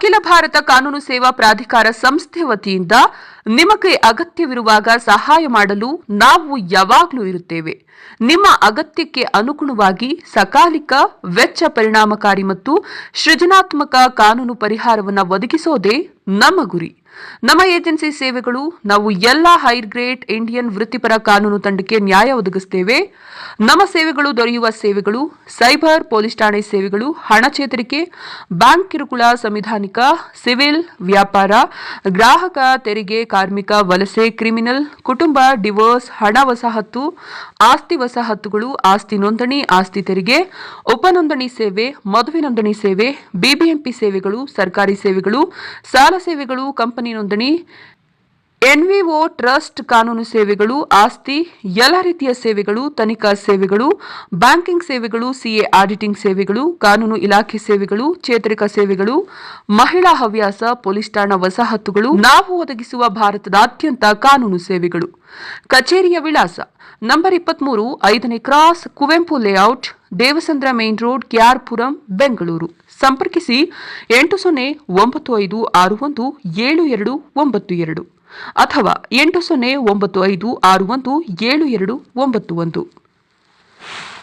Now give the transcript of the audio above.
ಅಖಿಲ ಭಾರತ ಕಾನೂನು ಸೇವಾ ಪ್ರಾಧಿಕಾರ ಸಂಸ್ಥೆ ವತಿಯಿಂದ ನಿಮಗೆ ಅಗತ್ಯವಿರುವಾಗ ಸಹಾಯ ಮಾಡಲು ನಾವು ಯಾವಾಗಲೂ ಇರುತ್ತೇವೆ. ನಿಮ್ಮ ಅಗತ್ಯಕ್ಕೆ ಅನುಗುಣವಾಗಿ ಸಕಾಲಿಕ, ವೆಚ್ಚ ಪರಿಣಾಮಕಾರಿ ಮತ್ತು ಸೃಜನಾತ್ಮಕ ಕಾನೂನು ಪರಿಹಾರವನ್ನು ಒದಗಿಸೋದೇ ನಮ್ಮ ಗುರಿ. ನಮ್ಮ ಏಜೆನ್ಸಿ ಸೇವೆಗಳು, ನಾವು ಎಲ್ಲ ಹೈರ್ ಗ್ರೇಡ್ ಇಂಡಿಯನ್ ವೃತ್ತಿಪರ ಕಾನೂನು ತಂಡಕ್ಕೆ ನ್ಯಾಯ ಒದಗಿಸುತ್ತೇವೆ ನಮ್ಮ ಸೇವೆಗಳು ದೊರೆಯುವ ಸೇವೆಗಳು ಸೈಬರ್ ಪೊಲೀಸ್ ಠಾಣೆ ಸೇವೆಗಳು, ಹಣ ಚೇತರಿಕೆ ಬ್ಯಾಂಕ್ ಕಿರುಕುಳ ಸಂವಿಧಾನಿಕ, ಸಿವಿಲ್, ವ್ಯಾಪಾರ, ಗ್ರಾಹಕ ತೆರಿಗೆ ಕಾರ್ಮಿಕ ವಲಸೆ ಕ್ರಿಮಿನಲ್ ಕುಟುಂಬ ಡಿವೋರ್ಸ್ ಹಣ ವಸಾಹತು, ಆಸ್ತಿ ವಸಾಹತುಗಳು, ಆಸ್ತಿ ನೋಂದಣಿ, ಆಸ್ತಿ ತೆರಿಗೆ ಉಪನೋಂದಣಿ ಸೇವೆ, ಮದುವೆ ನೋಂದಣಿ ಸೇವೆ, ಬಿಬಿಎಂಪಿ ಸೇವೆಗಳು, ಸರ್ಕಾರಿ ಸೇವೆಗಳು, ಸಾಲ ಸೇವೆಗಳು, ಕಂಪನಿ ನೋಂದಣಿ ಎನ್ವಿಒ ಟ್ರಸ್ಟ್ ಕಾನೂನು ಸೇವೆಗಳು, ಆಸ್ತಿ, ಎಲ್ಲ ರೀತಿಯ ಸೇವೆಗಳು, ತನಿಖಾ ಸೇವೆಗಳು, ಬ್ಯಾಂಕಿಂಗ್ ಸೇವೆಗಳು, ಸಿಎ ಆಡಿಟಿಂಗ್ ಸೇವೆಗಳು, ಕಾನೂನು ಇಲಾಖೆ ಸೇವೆಗಳು, ಚೇತರಿಕ ಸೇವೆಗಳು, ಮಹಿಳಾ ಹವ್ಯಾಸ, ಪೊಲೀಸ್ ಠಾಣಾ ವಸಾಹತುಗಳು, ನಾವು ಒದಗಿಸುವ ಭಾರತದ ಅತ್ಯಂತ ಕಾನೂನು ಸೇವೆಗಳು. ಕಚೇರಿಯ ವಿಳಾಸ ನಂಬರ್ ಇಪ್ಪತ್ಮೂರು, ಐದನೇ cross, Kuvempu layout, Devasandra main road, ಕ್ಯಾರ್ಪುರಂ, Bengaluru. ಸಂಪರ್ಕಿಸಿ ಎಂಟು ಸೊನ್ನೆ ಒಂಬತ್ತು ಐದು ಆರು ಒಂದು ಏಳು ಎರಡು ಒಂಬತ್ತು ಎರಡು. ಅಥವಾ ಎಂಟು ಸೊನ್ನೆ ಒಂಬತ್ತು ಐದು ಆರು ಒಂದು ಏಳು ಎರಡು ಒಂಬತ್ತು ಒಂದು.